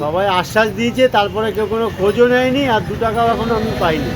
সবাই আশ্বাস দিয়েছে তারপরে কেউ কোনো খোঁজও নেয়নি আর দু টাকাও এখন আমি পাইনি।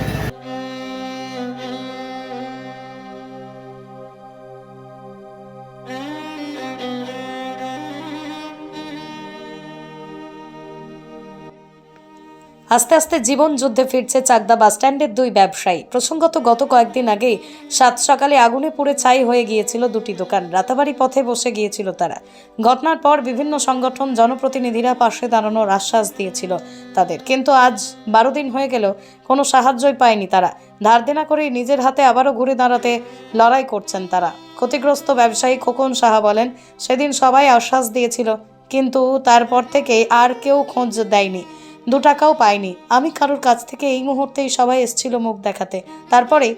আস্তে আস্তে জীবন যুদ্ধে ফিরছে চাকদা বাসস্ট্যান্ডের দুই ব্যবসায়ী। প্রসঙ্গত, গত কয়েকদিন আগেই সাত সকালে আগুনে পুড়ে ছাই হয়ে গিয়েছিল দুটি দোকান। রাতাবাড়ি পথে বসে গিয়েছিল তারা। ঘটনার পর বিভিন্ন সংগঠন, জনপ্রতিনিধিরা পাশে দাঁড়ানোর আশ্বাস দিয়েছিল তাদের। কিন্তু আজ বারো দিন হয়ে গেল, কোনো সাহায্যই পায়নি তারা। ধার দেনা করেই নিজের হাতে আবারও ঘুরে দাঁড়াতে লড়াই করছেন তারা। ক্ষতিগ্রস্ত ব্যবসায়ী খোকন সাহা বলেন, সেদিন সবাই আশ্বাস দিয়েছিল, কিন্তু তারপর থেকে আর কেউ খোঁজ দেয়নি। দু টাকাও পাইনি। আমি কারোর কাছ থেকে এই মুহূর্তেই সবাই এসছিল মুখ দেখাতে। তারপরে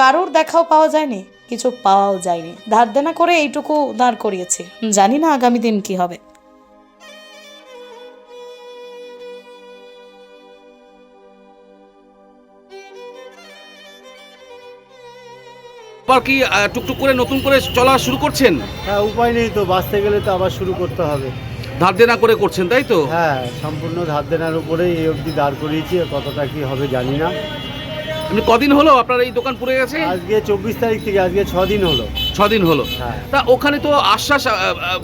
কারোর দেখাও পাওয়া যায়নি কিছু পাওয়াও যায়নি। ধার দেনা করে এইটুকু দাঁড় করিয়েছি। জানি না আগামী দিন কি হবে। আবার কি টুকটুক করে নতুন করে চলা শুরু করছেন? হ্যাঁ উপায় নেই তো বাঁচতে গেলে তো আবার শুরু করতে হবে। ধার দেনা করে করছেন তাই তো? হ্যাঁ সম্পূর্ণ ধার দেনার উপরেই এই অবধি দাঁড় করিয়েছি কতটা কি হবে জানি না। এমনি কদিন হলো আপনার এই দোকান পুড়ে গেছে? আজকে চব্বিশ তারিখ থেকে আজকে ছ দিন হলো। ছদিন হলো। হ্যাঁ। তা ওখানে তো আশ্বাস আহ,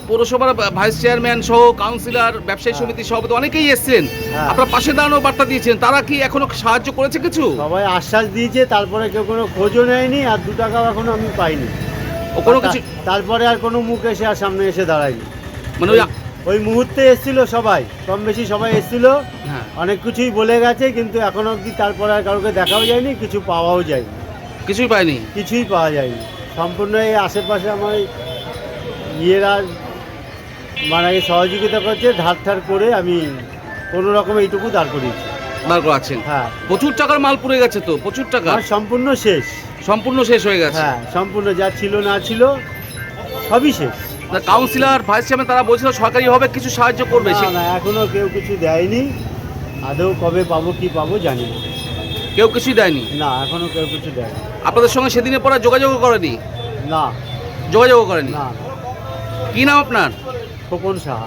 পৌরসভার ভাইস চেয়ারম্যান সহ কাউন্সিলর ব্যবসায়ী হ্যাঁ। সমিতির সভাপতি অনেকেই এসেছিলেন। হ্যাঁ। আপনার পাশে দাঁড়ানোর বার্তা দিয়েছেন তারা কি এখনও সাহায্য করেছে কিছু? সবাই আশ্বাস দিয়েছে তারপরে কেউ কোনো খোঁজও নেয়নি আর দু টাকাও এখনও আমি পাইনি। ও কোনো কিছু তারপরে আর কোনো মুখ এসে আর সামনে এসে দাঁড়ায়নি। মানে ওই ওই মুহূর্তে এসেছিল সবাই কম বেশি সবাই এসেছিল। হ্যাঁ। অনেক কিছুই বলে গেছে কিন্তু এখনও অবধি তারপরে আর কাউকে দেখাও যায়নি কিছু পাওয়াও যায়নি। কিছুই পায়নি? কিছুই পাওয়া যায়নি। সম্পূর্ণ এই আশেপাশে আমার ইয়েরা মানে সহযোগিতা করছে ধার ধার করে আমি কোনো রকম এইটুকু দাঁড় করিয়েছি। বার করাচ্ছেন? হ্যাঁ। প্রচুর টাকার মাল পুড়ে গেছে তো প্রচুর টাকা? সম্পূর্ণ শেষ। সম্পূর্ণ শেষ হয়ে গেছে? হ্যাঁ সম্পূর্ণ যা ছিল না ছিল সবই শেষ। কাউন্সিলর ভাইস চেয়ারম্যান তারা বলছিল সরকারি হবে কিছু সাহায্য করবে। না, সে- না এখনও কেউ কিছু দেয়নি। আদৌ কবে পাবো কি পাবো জানি না। কেউ কিছু দেয়নি? না এখনও কেউ কিছু দেয়নি। আপনাদের সঙ্গে সেদিনের পরে যোগাযোগ করেনি? না। যোগাযোগ করেনি? না। কি নাম আপনার? Khokon Saha.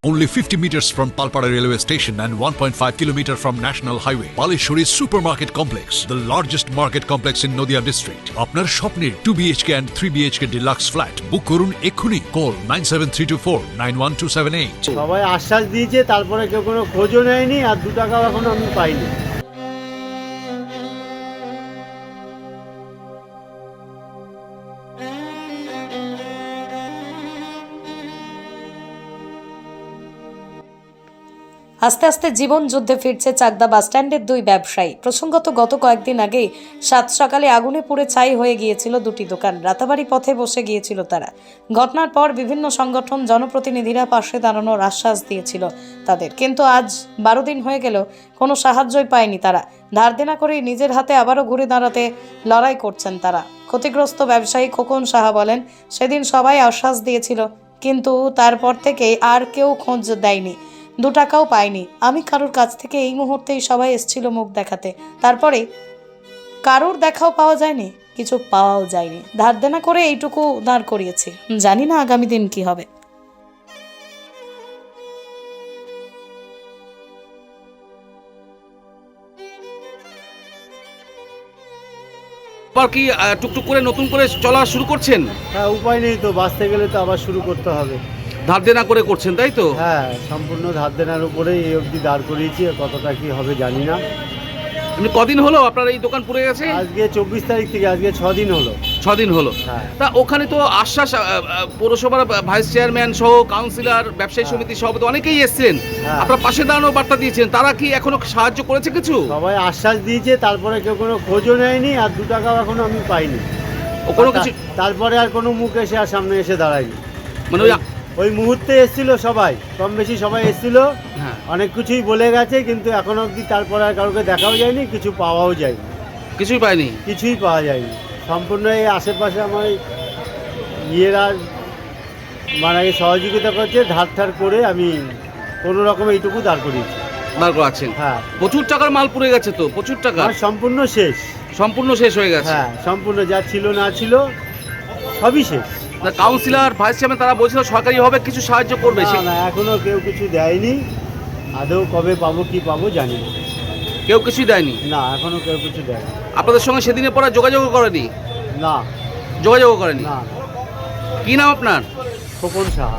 Only 50 meters from Palpara railway station and 1.5 kilometer from National Highway, Palishuri Supermarket Complex, the largest market complex in Nodia district. আপনার স্বপ্নের 2 BHK and 3 BHK deluxe flat বুক করুন এক্ষুনি কল 97324 91278. সবাই আশ্বাস দিয়েছে তারপরে কেউ কোনো খোঁজও নেয়নি আর দু টাকাও এখনও আমি পাইনি আস্তে আস্তে জীবন যুদ্ধে ফিরছে চাকদা বাসস্ট্যান্ডের দুই ব্যবসায়ী। প্রসঙ্গত, গত কয়েকদিন আগেই সাত সকালে আগুনে পুড়ে ছাই হয়ে গিয়েছিল দুটি দোকান। রাতাবাড়ি পথে বসে গিয়েছিল তারা। ঘটনার পর বিভিন্ন সংগঠন, জনপ্রতিনিধিরা পাশে দাঁড়ানোর আশ্বাস দিয়েছিল তাদের। কিন্তু আজ বারো দিন হয়ে গেল, কোনো সাহায্যই পায়নি তারা। ধার দেনা করেই নিজের হাতে আবারও ঘুরে দাঁড়াতে লড়াই করছেন তারা। ক্ষতিগ্রস্ত ব্যবসায়ী খোকন সাহা বলেন, সেদিন সবাই আশ্বাস দিয়েছিল, কিন্তু তারপর থেকে আর কেউ খোঁজ দেয়নি। দু টাকাও পাইনি। আমি কারোর কাছ থেকে এই মুহূর্তেই সবাই এসছিল মুখ দেখাতে। তারপরে কারোর দেখাও পাওয়া যায়নি কিছু পাওয়াও যায়নি। ধার দেনা করে এইটুকু দাঁড় করিয়েছি। জানি না আগামী দিন কি হবে। আবার কি টুকটুক করে নতুন করে চলা শুরু করছেন? হ্যাঁ উপায় নেই তো বাঁচতে গেলে তো আবার শুরু করতে হবে। ধার দেনা করে করছেন তাই তো? হ্যাঁ সম্পূর্ণ ধার দেনার উপরেই এই অবধি দাঁড় করিয়েছি কতটা কি হবে জানি না। এমনি কদিন হলো আপনার এই দোকান পুড়ে গেছে? আজকে চব্বিশ তারিখ থেকে আজকে ছ দিন হলো। ছদিন হলো। হ্যাঁ। তা ওখানে তো আশ্বাস আহ, পৌরসভার ভাইস চেয়ারম্যান সহ কাউন্সিলর ব্যবসায়ী হ্যাঁ। সমিতির সভাপতি অনেকেই এসেছিলেন। হ্যাঁ। আপনার পাশে দাঁড়ানোর বার্তা দিয়েছেন তারা কি এখনও সাহায্য করেছে কিছু? সবাই আশ্বাস দিয়েছে তারপরে কেউ কোনো খোঁজও নেয়নি আর দু টাকাও এখনও আমি পাইনি। ও কোনো কিছু তারপরে আর কোনো মুখ এসে আর সামনে এসে দাঁড়ায়নি। মানে ওই ওই মুহূর্তে এসেছিল সবাই কম বেশি সবাই এসেছিল। হ্যাঁ। অনেক কিছুই বলে গেছে কিন্তু এখন অবধি তারপরে আর কাউকে দেখাও যায়নি কিছু পাওয়াও যায়নি। কিছুই পায়নি কিছুই পাওয়া যায়নি। সম্পূর্ণ এই আশেপাশে আমার ইয়েরা মানে সহযোগিতা করছে ধার ধার করে আমি কোনো রকম এইটুকু দাঁড় করিয়েছি। বার করাচ্ছেন? হ্যাঁ। প্রচুর টাকার মাল পুড়ে গেছে তো প্রচুর টাকা? সম্পূর্ণ শেষ। সম্পূর্ণ শেষ হয়ে গেছে? হ্যাঁ সম্পূর্ণ যা ছিল না ছিল সবই শেষ। কাউন্সিলর ভাইস চেয়ারম্যান তারা বলছিল সরকারিভাবে কিছু সাহায্য করবে। না সে- না এখনও কেউ কিছু দেয়নি। আদৌ কবে পাবো কি পাবো জানি না। কেউ কিছুই দেয়নি? না এখনও কেউ কিছু দেয়নি। আপনাদের সঙ্গে সেদিনের পরে যোগাযোগও করেনি? না। যোগাযোগও করেনি? না। কি নাম আপনার? খোকন সাহা।